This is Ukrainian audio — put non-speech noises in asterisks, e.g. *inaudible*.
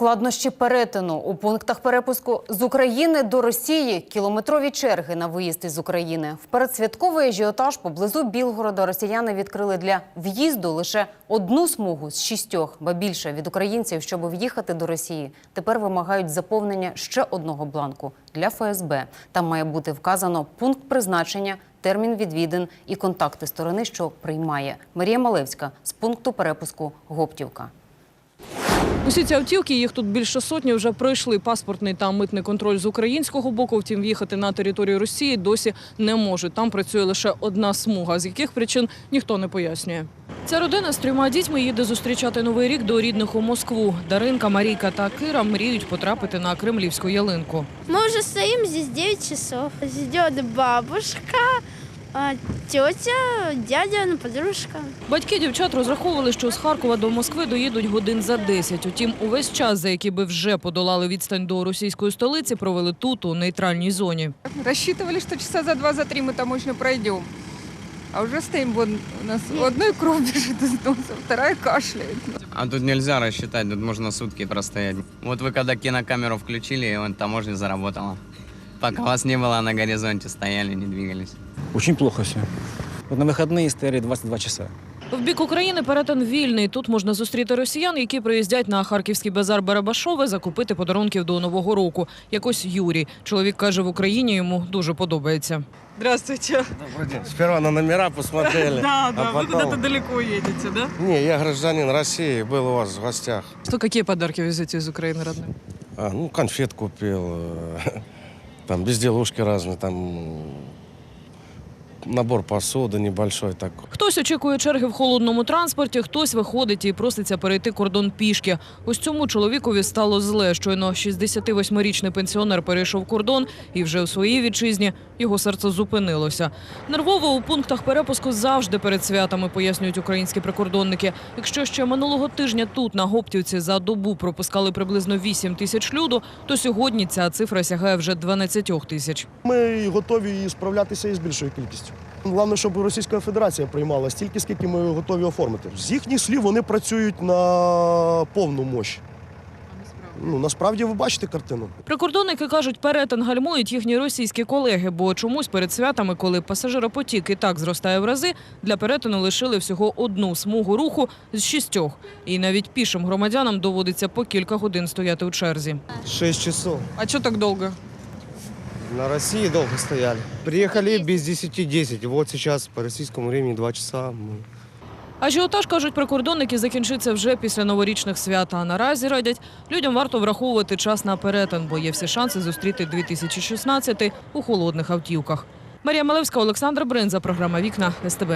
Складнощі перетину у пунктах перепуску з України до Росії кілометрові черги на виїзд із України. В передсвятковий ажіотаж поблизу Білгорода росіяни відкрили для в'їзду лише одну смугу з шістьох, ба більше від українців, щоб в'їхати до Росії. Тепер вимагають заповнення ще одного бланку для ФСБ. Там має бути вказано пункт призначення, термін відвідин і контакти сторони, що приймає. Марія Малевська з пункту перепуску Гоптівка. Усі ці автівки, їх тут більше сотні, вже пройшли паспортний та митний контроль з українського боку. Втім, в'їхати на територію Росії досі не можуть. Там працює лише одна смуга, з яких причин ніхто не пояснює. Ця родина з трьома дітьми їде зустрічати новий рік до рідних у Москву. Даринка, Марійка та Кира мріють потрапити на кремлівську ялинку. Мы уже стоим здесь 9 часов. Ждет бабушка, а, тетя, дядя, ну, подружка. Батьки дівчат розраховували, що з Харкова до Москви доїдуть годин за 10. Утім, увесь час, за який би вже подолали відстань до російської столиці, провели тут, у нейтральній зоні. Рассчитывали, что часа за два, за три мы таможню пройдем. А уже стоим, вон у нас у одной кровь бежит из носа, вторая кашляет. А тут нельзя рассчитать, тут можно сутки простоять. Вот вы когда кинокамеру включили, и вон таможня заработала. Пока вас не было, на горизонте стояли, не двигались. Очень плохо все. Вот на выходные стояли 22 часа. В бік України перетин вільний. Тут можна зустріти росіян, які приїздять на харківський базар Барабашове закупити подарунків до нового року. Якось Юрій. Чоловік каже, в Україні йому дуже подобається. Здравствуйте. Добрый день. Сперва на номера посмотрели. Да, *laughs* да, вы куда-то далеко едете, да? Не, я гражданин России, был у вас в гостях. Что, какие подарки везете из Украины, родные? А, ну, конфет купил, *laughs* э, там безделушки разные, там набор посуды небольшой такой. Хтось очікує черги в холодному транспорті, хтось виходить і проситься перейти кордон пішки. Ось цьому чоловікові стало зле. Щойно 68-річний пенсіонер перейшов кордон, і вже у своїй вітчизні його серце зупинилося. Нервово у пунктах перепуску завжди перед святами, пояснюють українські прикордонники. Якщо ще минулого тижня тут на Гоптівці за добу пропускали приблизно 8 тисяч люду, то сьогодні ця цифра сягає вже 12 тисяч. Ми готові справлятися із більшою кількістю. Головне, щоб Російська Федерація приймала стільки, скільки ми готові оформити. З їхніх слів вони працюють на повну мощь. Ну, насправді ви бачите картину. Прикордонники кажуть, перетин гальмують їхні російські колеги, бо чомусь перед святами, коли пасажиропотік і так зростає в рази, для перетину лишили всього одну смугу руху з шістьох. І навіть пішим громадянам доводиться по кілька годин стояти у черзі. 6 часов. А що так довго? На России долго стояли. Приехали без 10-10. Вот сейчас по российскому времени 2 часа. Мы Ажіотаж, кажуть прикордонники, закінчиться вже після новорічних свят. А наразі радять, людям варто враховувати час на перетин, бо є всі шанси зустріти 2016 у холодних автівках. Марія Малевська, Олександр Бринза, програма Вікна СТБ.